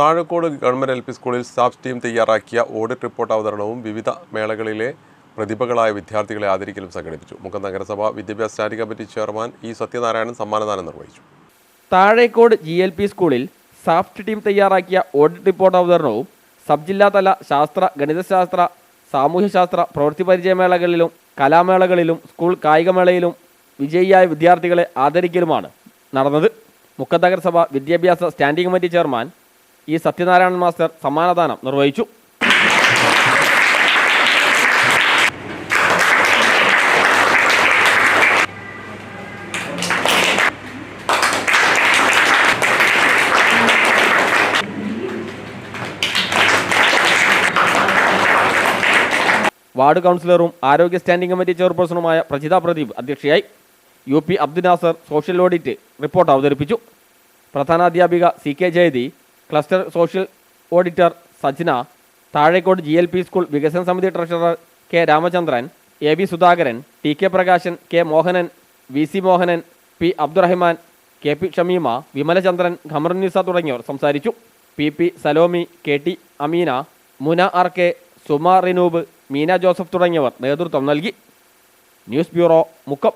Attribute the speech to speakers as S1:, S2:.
S1: Thazhakode government L P സ്കൂളിൽ staff team തയ്യാറാക്കിയ audit report അവതരണവും വിവിധ മേളകളിലെ പ്രതിഭകളായ വിദ്യാർത്ഥികളെ ആദരിക്കലും സംഘടിപ്പിച്ചു. മുക്കം നഗരസഭ വിദ്യാഭ്യാസ standing committee chairman E Sathyanarayanan സമ്മാനദാനം നിർവഹിച്ചു.
S2: താഴേക്കോട് ജി എൽ പി സ്കൂളിൽ സാഫ്റ്റ് ടീം തയ്യാറാക്കിയ ഓഡിറ്റ് റിപ്പോർട്ട് അവതരണവും സബ് ജില്ലാതല ശാസ്ത്ര ഗണിതശാസ്ത്ര സാമൂഹ്യശാസ്ത്ര പ്രവൃത്തി പരിചയമേളകളിലും കലാമേളകളിലും സ്കൂൾ കായികമേളയിലും വിജയിയായ വിദ്യാർത്ഥികളെ ആദരിക്കലുമാണ് നടന്നത്. മുക്കം നഗരസഭ വിദ്യാഭ്യാസ standing committee chairman E Sathyanarayanan master സമ്മാനദാനം നിർവഹിച്ചു. വാർഡ് കൗൺസിലറും ആരോഗ്യ സ്റ്റാൻഡിംഗ് കമ്മിറ്റി ചെയർപേഴ്സണുമായ പ്രജിത പ്രദീപ് അധ്യക്ഷയായി U P Abdul Nasar social audit report അവതരിപ്പിച്ചു. പ്രധാനാധ്യാപിക C K Jayathi cluster social auditor Sajna Thazhekode G L P school വികസന സമിതി treasurer K Ramachandran A V Sudhakaran T K Prakashan K Mohanan V C Mohanan P Abdurahman K P Shameema Vimalachandran Khamarunnisa തുടങ്ങിയവർ സംസാരിച്ചു. P P Salomi K T Ameena Muna R K Suma Rinoob Meena Joseph തുടങ്ങിയവർ നേതൃത്വം നൽകി. News bureau Mukkam.